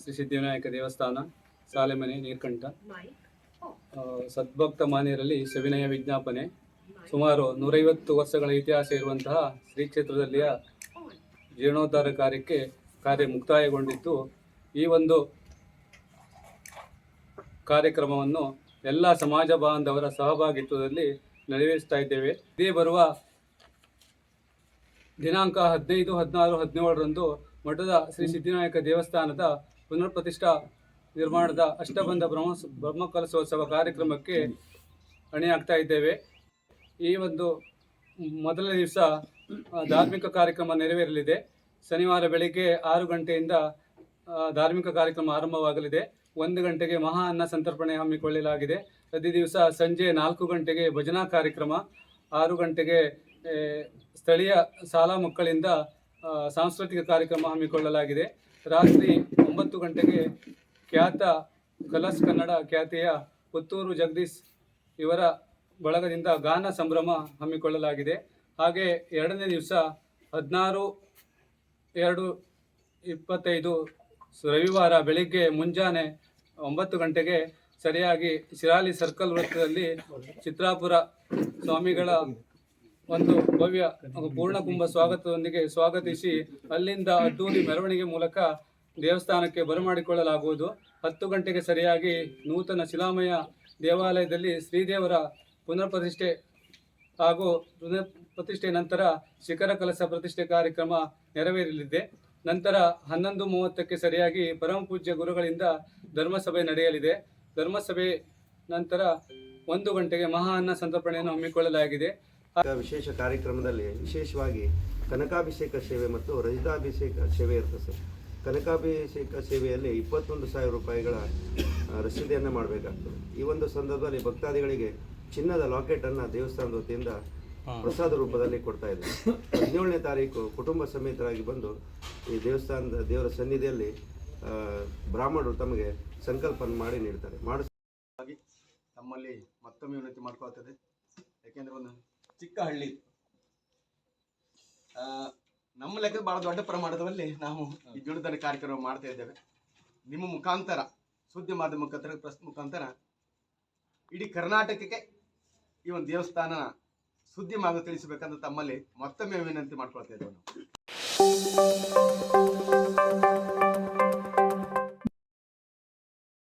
ಶ್ರೀ ಸಿದ್ಧಿವಿನಾಯಕ ದೇವಸ್ಥಾನ, ಸಾಲೆಮನೆ, ನೀರ್ಕಂಠ. ಸದ್ಭಕ್ತ ಮಾನ್ಯರಲ್ಲಿ ಸವಿನಯ ವಿಜ್ಞಾಪನೆ. ಸುಮಾರು ನೂರೈವತ್ತು ವರ್ಷಗಳ ಇತಿಹಾಸ ಇರುವಂತಹ ಶ್ರೀ ಕ್ಷೇತ್ರದಲ್ಲಿಯ ಜೀರ್ಣೋದ್ಧಾರ ಕಾರ್ಯಕ್ಕೆ ಕಾರ್ಯ ಮುಕ್ತಾಯಗೊಂಡಿದ್ದು ಈ ಒಂದು ಕಾರ್ಯಕ್ರಮವನ್ನು ಎಲ್ಲ ಸಮಾಜ ಬಾಂಧವರ ಸಹಭಾಗಿತ್ವದಲ್ಲಿ ನೆರವೇರಿಸ್ತಾ ಇದ್ದೇವೆ. ಇದೇ ಬರುವ ದಿನಾಂಕ ಹದಿನೈದು, ಹದಿನಾರು, ಹದಿನೇಳರಂದು ಮಠದ ಶ್ರೀ ಸಿದ್ಧಿನಾಯಕ ದೇವಸ್ಥಾನದ ಪುನರ್ ಪ್ರತಿಷ್ಠಾ ನಿರ್ಮಾಣದ ಅಷ್ಟಬಂಧ ಬ್ರಹ್ಮ ಬ್ರಹ್ಮಕಲಶೋತ್ಸವ ಕಾರ್ಯಕ್ರಮಕ್ಕೆ ಅಣಿಯಾಗ್ತಾ ಇದ್ದೇವೆ. ಈ ಒಂದು ಮೊದಲ ದಿವಸ ಧಾರ್ಮಿಕ ಕಾರ್ಯಕ್ರಮ ನೆರವೇರಲಿದೆ. ಶನಿವಾರ ಬೆಳಿಗ್ಗೆ ಆರು ಗಂಟೆಯಿಂದ ಧಾರ್ಮಿಕ ಕಾರ್ಯಕ್ರಮ ಆರಂಭವಾಗಲಿದೆ. ಒಂದು ಗಂಟೆಗೆ ಮಹಾ ಅನ್ನ ಸಂತರ್ಪಣೆ ಹಮ್ಮಿಕೊಳ್ಳಲಾಗಿದೆ. ಪ್ರತಿ ದಿವಸ ಸಂಜೆ ನಾಲ್ಕು ಗಂಟೆಗೆ ಭಜನಾ ಕಾರ್ಯಕ್ರಮ, ಆರು ಗಂಟೆಗೆ ಸ್ಥಳೀಯ ಶಾಲಾ ಮಕ್ಕಳಿಂದ ಸಾಂಸ್ಕೃತಿಕ ಕಾರ್ಯಕ್ರಮ ಹಮ್ಮಿಕೊಳ್ಳಲಾಗಿದೆ. ರಾತ್ರಿ ಒಂಬತ್ತು ಗಂಟೆಗೆ ಖ್ಯಾತ ಕಲಸ್ ಕನ್ನಡ ಖ್ಯಾತಿಯ ಪುತ್ತೂರು ಜಗದೀಶ್ ಇವರ ಬಳಗದಿಂದ ಗಾನ ಸಂಭ್ರಮ ಹಮ್ಮಿಕೊಳ್ಳಲಾಗಿದೆ. ಹಾಗೆ ಎರಡನೇ ದಿವಸ ಹದಿನಾರು ಎರಡು ಇಪ್ಪತ್ತೈದು ರವಿವಾರ ಬೆಳಿಗ್ಗೆ ಮುಂಜಾನೆ ಒಂಬತ್ತು ಗಂಟೆಗೆ ಸರಿಯಾಗಿ ಶಿರಾಲಿ ಸರ್ಕಲ್ ವೃತ್ತದಲ್ಲಿ ಚಿತ್ರಾಪುರ ಸ್ವಾಮಿಗಳ ಒಂದು ಭವ್ಯ ಪೂರ್ಣ ಕುಂಭ ಸ್ವಾಗತದೊಂದಿಗೆ ಸ್ವಾಗತಿಸಿ ಅಲ್ಲಿಂದ ಅದ್ದೂರಿ ಮೆರವಣಿಗೆ ಮೂಲಕ ದೇವಸ್ಥಾನಕ್ಕೆ ಬರಮಾಡಿಕೊಳ್ಳಲಾಗುವುದು. ಹತ್ತು ಗಂಟೆಗೆ ಸರಿಯಾಗಿ ನೂತನ ಶಿಲಾಮಯ ದೇವಾಲಯದಲ್ಲಿ ಶ್ರೀದೇವರ ಪುನರ್ಪ್ರತಿಷ್ಠೆ ಹಾಗೂ ಪುನರ್ ಪ್ರತಿಷ್ಠೆ ನಂತರ ಶಿಖರ ಕಲಸ ಪ್ರತಿಷ್ಠೆ ಕಾರ್ಯಕ್ರಮ ನೆರವೇರಲಿದೆ. ನಂತರ ಹನ್ನೊಂದು ಮೂವತ್ತಕ್ಕೆ ಸರಿಯಾಗಿ ಪರಮ ಪೂಜ್ಯ ಗುರುಗಳಿಂದ ಧರ್ಮಸಭೆ ನಡೆಯಲಿದೆ. ಧರ್ಮಸಭೆ ನಂತರ ಒಂದು ಗಂಟೆಗೆ ಮಹಾ ಅನ್ನ ಸಂತರ್ಪಣೆಯನ್ನು ಹಮ್ಮಿಕೊಳ್ಳಲಾಗಿದೆ. ವಿಶೇಷ ಕಾರ್ಯಕ್ರಮದಲ್ಲಿ ವಿಶೇಷವಾಗಿ ಕನಕಾಭಿಷೇಕ ಸೇವೆ ಮತ್ತು ರಜಿತಾಭಿಷೇಕ ಸೇವೆ ಇರ್ತದೆ ಸರ್. ಕನಕಾಭಿಷೇಕ ಸೇವೆಯಲ್ಲಿ ಇಪ್ಪತ್ತೊಂದು ಸಾವಿರ ರೂಪಾಯಿಗಳ ರಸೀದಿಯನ್ನು ಮಾಡಬೇಕಾಗ್ತದೆ. ಈ ಒಂದು ಸಂದರ್ಭದಲ್ಲಿ ಭಕ್ತಾದಿಗಳಿಗೆ ಚಿನ್ನದ ಲಾಕೆಟನ್ನು ದೇವಸ್ಥಾನದ ವತಿಯಿಂದ ಪ್ರಸಾದ ರೂಪದಲ್ಲಿ ಕೊಡ್ತಾ ಇದ್ದಾರೆ ಹದಿನೇಳನೇ ತಾರೀಕು ಕುಟುಂಬ ಸಮೇತರಾಗಿ ಬಂದು ಈ ದೇವಸ್ಥಾನದ ದೇವರ ಸನ್ನಿಧಿಯಲ್ಲಿ ಬ್ರಾಹ್ಮಣರು ತಮಗೆ ಸಂಕಲ್ಪ ಮಾಡಿ ನೀಡ್ತಾರೆ. ಮಾಡಿ ತಮ್ಮಲ್ಲಿ ಮತ್ತೊಮ್ಮೆ ಉನ್ನತಿ ಮಾಡ್ಕೊಳ್ತದೆ ಯಾಕೆಂದ್ರೆ ಒಂದು ಚಿಕ್ಕ ಹಳ್ಳಿ ನಮ್ಮ ಲೆಕ್ಕ ಬಹಳ ದೊಡ್ಡ ಪ್ರಮಾಣದಲ್ಲಿ ನಾವು ಈ ಜೀರ್ಣೋದ್ಧಾರ ಕಾರ್ಯಕ್ರಮ ಮಾಡ್ತಾ ಇದ್ದೇವೆ. ನಿಮ್ಮ ಮುಖಾಂತರ, ಸುದ್ದಿ ಮಾಧ್ಯಮ ಮುಖಾಂತರ ಪ್ರಸ್ ಮುಖಾಂತರ ಇಡೀ ಕರ್ನಾಟಕಕ್ಕೆ ಈ ಒಂದು ದೇವಸ್ಥಾನ ಸುದ್ದಿ ಮಾರ್ಗ ತಿಳಿಸಬೇಕಂತ ತಮ್ಮಲ್ಲಿ ಮತ್ತೊಮ್ಮೆ ವಿನಂತಿ ಮಾಡ್ಕೊಳ್ತಾ ಇದ್ದೇವೆ ನಾವು.